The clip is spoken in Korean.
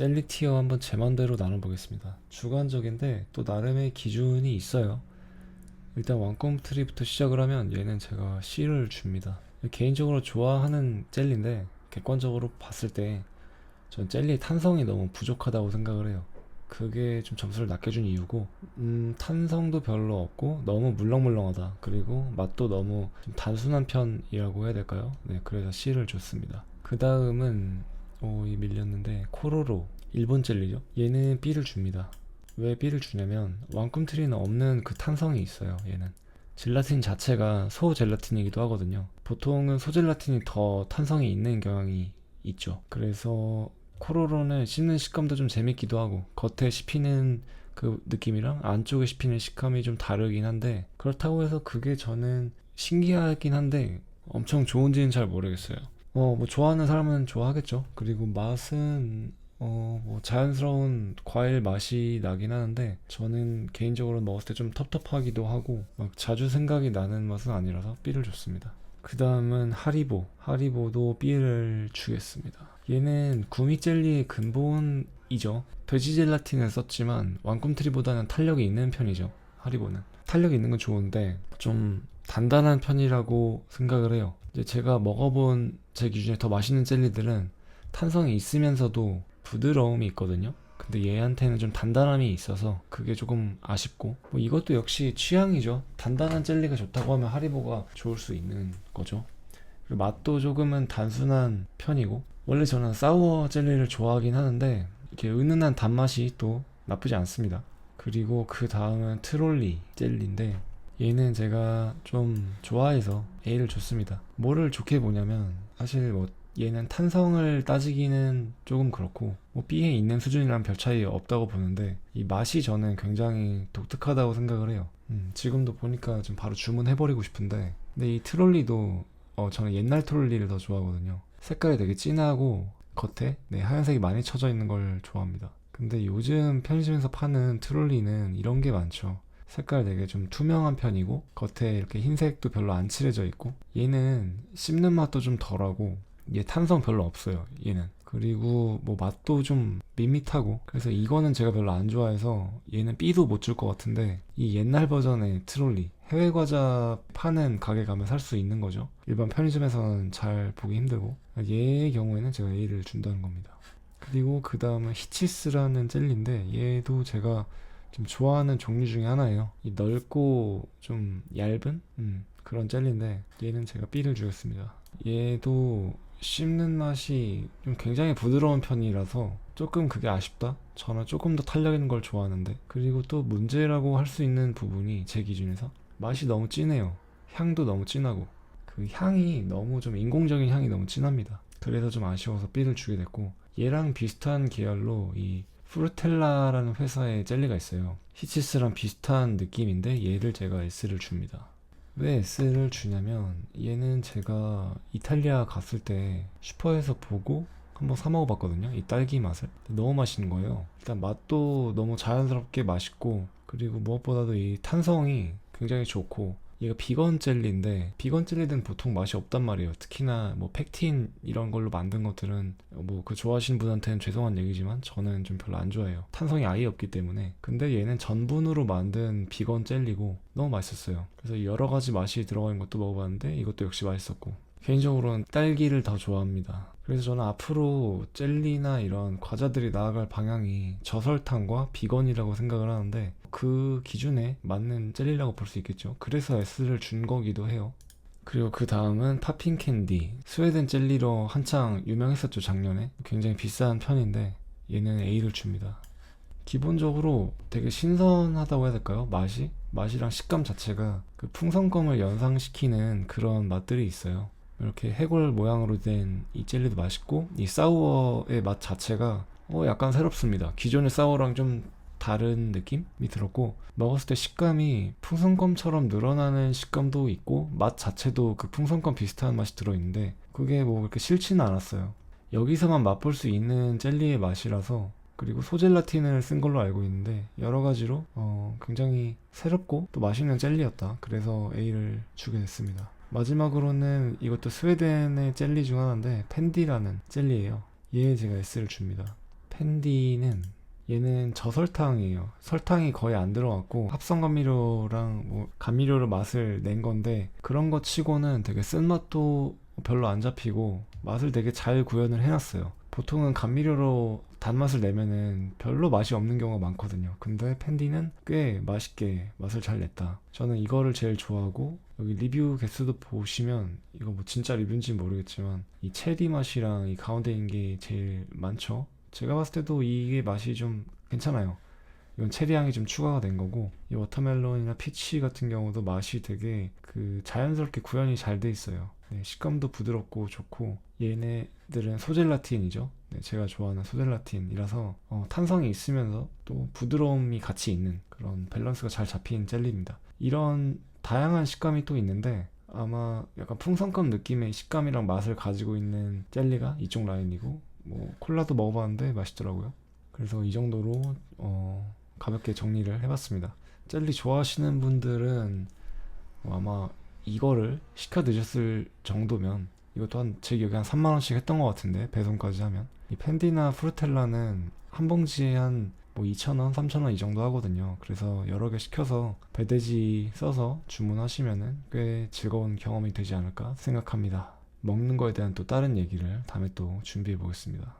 젤리 티어 한번 제 맘대로 나눠보겠습니다. 주관적인데 또 나름의 기준이 있어요. 일단 왕꿈 트리부터 시작을 하면 얘는 제가 C를 줍니다. 개인적으로 좋아하는 젤리인데 객관적으로 봤을 때 전 젤리의 탄성이 너무 부족하다고 생각을 해요. 그게 좀 점수를 낮게 준 이유고 음, 탄성도 별로 없고 너무 물렁물렁하다. 그리고 맛도 너무 좀 단순한 편이라고 해야 될까요? 네, 그래서 C를 줬습니다. 그 다음은 오, 이 밀렸는데 코로로 일본 젤리죠. 얘는 B를 줍니다. 왜 B를 주냐면 왕꿈트리는 없는 그 탄성이 있어요. 얘는 젤라틴 자체가 소 젤라틴이기도 하거든요. 보통은 소 젤라틴이 더 탄성이 있는 경향이 있죠. 그래서 코로로는 씹는 식감도 좀 재밌기도 하고 겉에 씹히는 그 느낌이랑 안쪽에 씹히는 식감이 좀 다르긴 한데 그렇다고 해서 그게 저는 신기하긴 한데 엄청 좋은지는 잘 모르겠어요. 어, 뭐 좋아하는 사람은 좋아하겠죠. 그리고 맛은 어, 뭐 자연스러운 과일 맛이 나긴 하는데 저는 개인적으로 먹었을 때 좀 텁텁하기도 하고 막 자주 생각이 나는 맛은 아니라서 B를 줬습니다. 그 다음은 하리보. 하리보도 B를 주겠습니다. 얘는 구미 젤리의 근본이죠. 돼지 젤라틴을 썼지만 왕꿈트리보다는 탄력이 있는 편이죠. 하리보는. 탄력이 있는 건 좋은데 좀 단단한 편이라고 생각을 해요. 이제 제가 먹어본 제 기준에 더 맛있는 젤리들은 탄성이 있으면서도 부드러움이 있거든요. 근데 얘한테는 좀 단단함이 있어서 그게 조금 아쉽고 뭐 이것도 역시 취향이죠. 단단한 젤리가 좋다고 하면 하리보가 좋을 수 있는 거죠. 그리고 맛도 조금은 단순한 편이고 원래 저는 사우어 젤리를 좋아하긴 하는데 이렇게 은은한 단맛이 또 나쁘지 않습니다. 그리고 그 다음은 트롤리 젤리인데 얘는 제가 좀 좋아해서 A를 줬습니다. 뭐를 좋게 보냐면 사실 뭐 얘는 탄성을 따지기는 조금 그렇고 뭐 B에 있는 수준이랑 별 차이 없다고 보는데 이 맛이 저는 굉장히 독특하다고 생각을 해요. 음, 지금도 보니까 좀 바로 주문해버리고 싶은데 근데 이 트롤리도 어, 저는 옛날 트롤리를 더 좋아하거든요. 색깔이 되게 진하고 겉에 네, 하얀색이 많이 쳐져 있는 걸 좋아합니다. 근데 요즘 편의점에서 파는 트롤리는 이런 게 많죠. 색깔 되게 좀 투명한 편이고 겉에 이렇게 흰색도 별로 안 칠해져 있고 얘는 씹는 맛도 좀 덜하고 얘 탄성 별로 없어요 얘는. 그리고 뭐 맛도 좀 밋밋하고 그래서 이거는 제가 별로 안 좋아해서 얘는 B도 못 줄 것 같은데 이 옛날 버전의 트롤리 해외 과자 파는 가게 가면 살 수 있는 거죠. 일반 편의점에서는 잘 보기 힘들고 얘의 경우에는 제가 A를 준다는 겁니다. 그리고 그 다음은 히치스라는 젤리인데 얘도 제가 좀 좋아하는 종류 중에 하나예요. 이 넓고 좀 얇은 음, 그런 젤리인데 얘는 제가 B를 주겠습니다. 얘도 씹는 맛이 좀 굉장히 부드러운 편이라서 조금 그게 아쉽다. 저는 조금 더 탄력 있는 걸 좋아하는데 그리고 또 문제라고 할 수 있는 부분이 제 기준에서 맛이 너무 진해요. 향도 너무 진하고 그 향이 너무 좀 인공적인 향이 너무 진합니다. 그래서 좀 아쉬워서 B를 주게 됐고 얘랑 비슷한 계열로 이 프루텔라라는 회사의 젤리가 있어요. 히치스랑 비슷한 느낌인데 얘를 제가 S를 줍니다. 왜 S를 주냐면 얘는 제가 이탈리아 갔을 때 슈퍼에서 보고 한번 사 먹어봤거든요. 이 딸기 맛을. 너무 맛있는 거예요. 일단 맛도 너무 자연스럽게 맛있고 그리고 무엇보다도 이 탄성이 굉장히 좋고 얘가 비건 젤리인데 비건 젤리는 보통 맛이 없단 말이에요. 특히나 뭐 팩틴 이런 걸로 만든 것들은 뭐 그 좋아하시는 분한테는 죄송한 얘기지만 저는 좀 별로 안 좋아해요. 탄성이 아예 없기 때문에. 근데 얘는 전분으로 만든 비건 젤리고 너무 맛있었어요. 그래서 여러 가지 맛이 들어가 있는 것도 먹어봤는데 이것도 역시 맛있었고 개인적으로는 딸기를 더 좋아합니다. 그래서 저는 앞으로 젤리나 이런 과자들이 나아갈 방향이 저설탕과 비건이라고 생각을 하는데 그 기준에 맞는 젤리라고 볼 수 있겠죠. 그래서 S를 준 거기도 해요. 그리고 그 다음은 팝핑 캔디. 스웨덴 젤리로 한창 유명했었죠, 작년에. 굉장히 비싼 편인데 얘는 A를 줍니다. 기본적으로 되게 신선하다고 해야 될까요? 맛이? 맛이랑 식감 자체가 그 풍선껌을 연상시키는 그런 맛들이 있어요. 이렇게 해골 모양으로 된 이 젤리도 맛있고 이 사우어의 맛 자체가 어 약간 새롭습니다. 기존의 사우어랑 좀 다른 느낌이 들었고 먹었을 때 식감이 풍선껌처럼 늘어나는 식감도 있고 맛 자체도 그 풍선껌 비슷한 맛이 들어있는데 그게 뭐 그렇게 싫지는 않았어요. 여기서만 맛볼 수 있는 젤리의 맛이라서 그리고 소젤라틴을 쓴 걸로 알고 있는데 여러 가지로 어, 굉장히 새롭고 또 맛있는 젤리였다. 그래서 A를 주게 됐습니다. 마지막으로는 이것도 스웨덴의 젤리 중 하나인데 펜디라는 젤리예요. 얘에 제가 S를 줍니다. 펜디는 얘는 저설탕이에요. 설탕이 거의 안 들어갔고 합성 감미료랑 뭐 감미료를 맛을 낸 건데 그런 거 치고는 되게 쓴맛도 별로 안 잡히고 맛을 되게 잘 구현을 해놨어요. 보통은 감미료로 단맛을 내면은 별로 맛이 없는 경우가 많거든요. 근데 펜디는 꽤 맛있게 맛을 잘 냈다. 저는 이거를 제일 좋아하고 여기 리뷰 개수도 보시면 이거 뭐 진짜 리뷰인지 모르겠지만 이 체리 맛이랑 이 가운데 있는 게 제일 많죠. 제가 봤을 때도 이게 맛이 좀 괜찮아요. 이건 체리 향이 좀 추가가 된 거고 이 워터멜론이나 피치 같은 경우도 맛이 되게 그 자연스럽게 구현이 잘 돼 있어요. 네, 식감도 부드럽고 좋고 얘네들은 소젤라틴이죠. 네, 제가 좋아하는 소젤라틴이라서 어, 탄성이 있으면서 또 부드러움이 같이 있는 그런 밸런스가 잘 잡힌 젤리입니다. 이런 다양한 식감이 또 있는데 아마 약간 풍선껌 느낌의 식감이랑 맛을 가지고 있는 젤리가 이쪽 라인이고 뭐 콜라도 먹어봤는데 맛있더라고요. 그래서 이 정도로 어, 가볍게 정리를 해봤습니다. 젤리 좋아하시는 분들은 어, 아마 이거를 시켜 드셨을 정도면 이것도 한 제 기억에 한 3만 원씩 했던 것 같은데 배송까지 하면 이 펜디나 프루텔라는 한 봉지에 한 뭐 2,000원, 3,000원 이 정도 하거든요. 그래서 여러 개 시켜서 배대지 써서 주문하시면은 꽤 즐거운 경험이 되지 않을까 생각합니다. 먹는 거에 대한 또 다른 얘기를 다음에 또 준비해 보겠습니다.